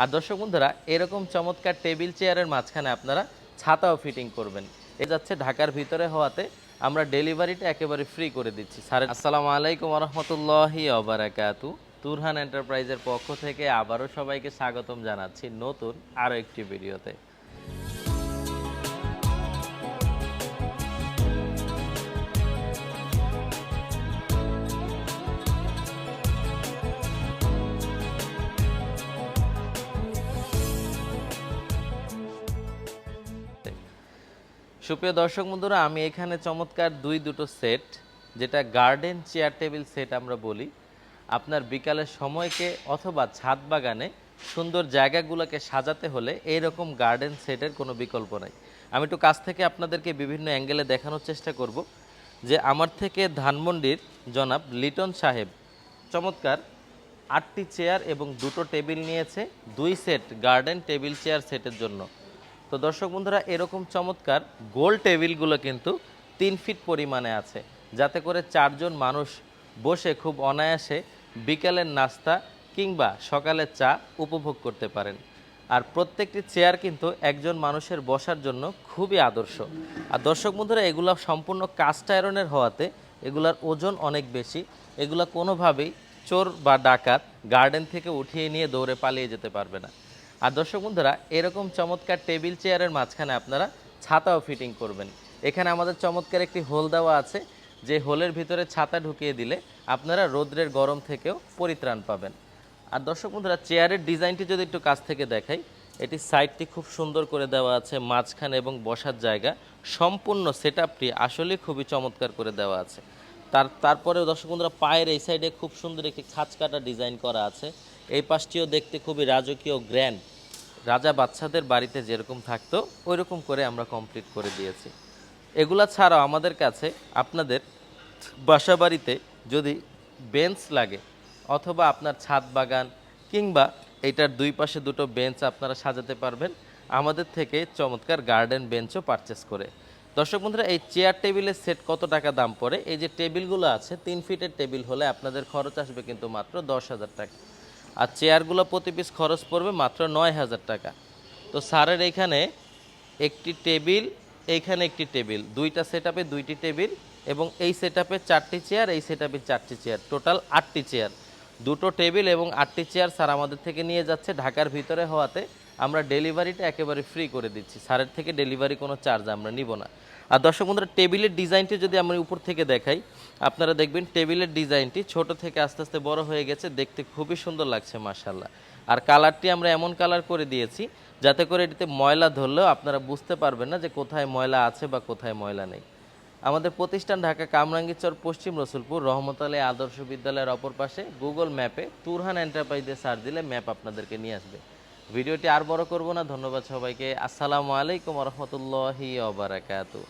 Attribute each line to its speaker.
Speaker 1: আর দর্শক বন্ধুরা, এরকম চমৎকার টেবিল চেয়ারের মাঝখানে আপনারা ছাতাও ফিটিং করবেন। এ যাচ্ছে ঢাকার ভিতরে হওয়াতে আমরা ডেলিভারিটা একেবারে ফ্রি করে দিচ্ছি। স্যার, আসসালামু আলাইকুম রহমতুল্লাহি অবরাকাতু তুরহান এন্টারপ্রাইজের পক্ষ থেকে আবারও সবাইকে স্বাগতম জানাচ্ছি নতুন আরও একটি ভিডিওতে। সুপ্রিয় দর্শক বন্ধুরা, আমি এখানে চমৎকার দুই দুটো সেট, যেটা গার্ডেন চেয়ার টেবিল সেট আমরা বলি। আপনার বিকালের সময়কে অথবা ছাদ বাগানে সুন্দর জায়গাগুলোকে সাজাতে হলে এইরকম গার্ডেন সেটের কোনো বিকল্প নাই। আমি একটু কাছ থেকে আপনাদেরকে বিভিন্ন অ্যাঙ্গেলে দেখানোর চেষ্টা করব যে আমার থেকে ধানমন্ডির জনাব লিটন সাহেব চমৎকার আটটি চেয়ার এবং দুটো টেবিল নিয়েছে, দুই সেট গার্ডেন টেবিল চেয়ার সেটের জন্য। তো দর্শক বন্ধুরা, এরকম চমৎকার গোল টেবিলগুলো কিন্তু তিন ফিট পরিমাণে আছে। যাতে করে চারজন মানুষ বসে খুব অনায়াসে বিকালের নাস্তা কিংবা সকালের চা উপভোগ করতে পারেন। আর প্রত্যেকটি চেয়ার কিন্তু একজন মানুষের বসার জন্য খুবই আদর্শ। আর দর্শক বন্ধুরা, এগুলো সম্পূর্ণ কাস্ট আয়রনের হওয়াতে এগুলার ওজন অনেক বেশি। এগুলা কোনোভাবেই চোর বা ডাকাত গার্ডেন থেকে উঠিয়ে নিয়ে দৌড়ে পালিয়ে যেতে পারবে না। আর দর্শক বন্ধুরা, এরকম চমৎকার টেবিল চেয়ারের মাঝখানে আপনারা ছাতাও ফিটিং করবেন। এখানে আমাদের চমৎকার একটি হোল দেওয়া আছে, যে হোলের ভিতরে ছাতা ঢুকিয়ে দিলে আপনারা রোদ্রের গরম থেকেও পরিত্রাণ পাবেন। আর দর্শক বন্ধুরা, চেয়ারের ডিজাইনটি যদি একটু কাছ থেকে দেখাই, এটি সাইডটি খুব সুন্দর করে দেওয়া আছে, মাঝখানে এবং বসার জায়গা, সম্পূর্ণ সেট আপটি আসলে খুবই চমৎকার করে দেওয়া আছে। তার তারপরে দর্শক বন্ধুরা, পায়ের এই সাইডে খুব সুন্দর একটি খাঁচ কাটা ডিজাইন করা আছে। এই পাশটিও দেখতে খুবই রাজকীয় গ্র্যান্ড রাজা বাচ্চাদের বাড়িতে যেরকম থাকতো ওই রকম করে আমরা কমপ্লিট করে দিয়েছি। এগুলা ছাড়াও আমাদের কাছে আপনাদের বাসা বাড়িতে যদি বেঞ্চ লাগে, অথবা আপনার ছাদ বাগান, কিংবা এটার দুই পাশে দুটো বেঞ্চ আপনারা সাজাতে পারবেন, আমাদের থেকে চমৎকার গার্ডেন বেঞ্চও পারচেস করে। দর্শক বন্ধুরা, এই চেয়ার টেবিলের সেট কত টাকা দাম পড়ে? এই যে টেবিলগুলো আছে, তিন ফিটের টেবিল হলে আপনাদের খরচ আসবে কিন্তু মাত্র দশ হাজার টাকা। আর চেয়ারগুলো প্রতি পিস খরচ পড়বে মাত্র নয় হাজার টাকা। তো স্যারের এখানে একটি টেবিল এইখানে একটি টেবিল। দুইটা সেট দুইটি টেবিল এবং এই সেট চারটি চেয়ার এই সেট চারটি চেয়ার টোটাল আটটি চেয়ার দুটো টেবিল এবং আটটি চেয়ার স্যার আমাদের থেকে নিয়ে যাচ্ছে ঢাকার ভিতরে হওয়াতে। আমরা ডেলিভারিটা একেবারে ফ্রি করে দিচ্ছি। স্যারের থেকে ডেলিভারি কোনো চার্জ আমরা নিব না। আর দর্শক বন্ধুরা, টেবিলের ডিজাইনটি যদি আমরা উপর থেকে দেখাই, আপনারা দেখবেন টেবিলের ডিজাইনটি ছোট থেকে আস্তে আস্তে বড় হয়ে গেছে, দেখতে খুবই সুন্দর লাগছে মাশাল্লাহ আর কালারটি আমরা এমন কালার করে দিয়েছি, যাতে করে এটিতে ময়লা ধরলেও আপনারা বুঝতে পারবেন না যে কোথায় ময়লা আছে বা কোথায় ময়লা নেই। আমাদের প্রতিষ্ঠান ঢাকা কামরাঙ্গীরচর, পশ্চিম রসুলপুর, রহমত আলী আদর্শ বিদ্যালয়ের অপর পাশে গুগল ম্যাপে তুরহান এন্টারপ্রাইজ সার্চ দিলে ম্যাপ আপনাদেরকে নিয়ে আসবে। ভিডিওটি আর বড় করব না। ধন্যবাদ সবাইকে। আসসালামু আলাইকুম রহমতুল্লাহি ওবারাকাতু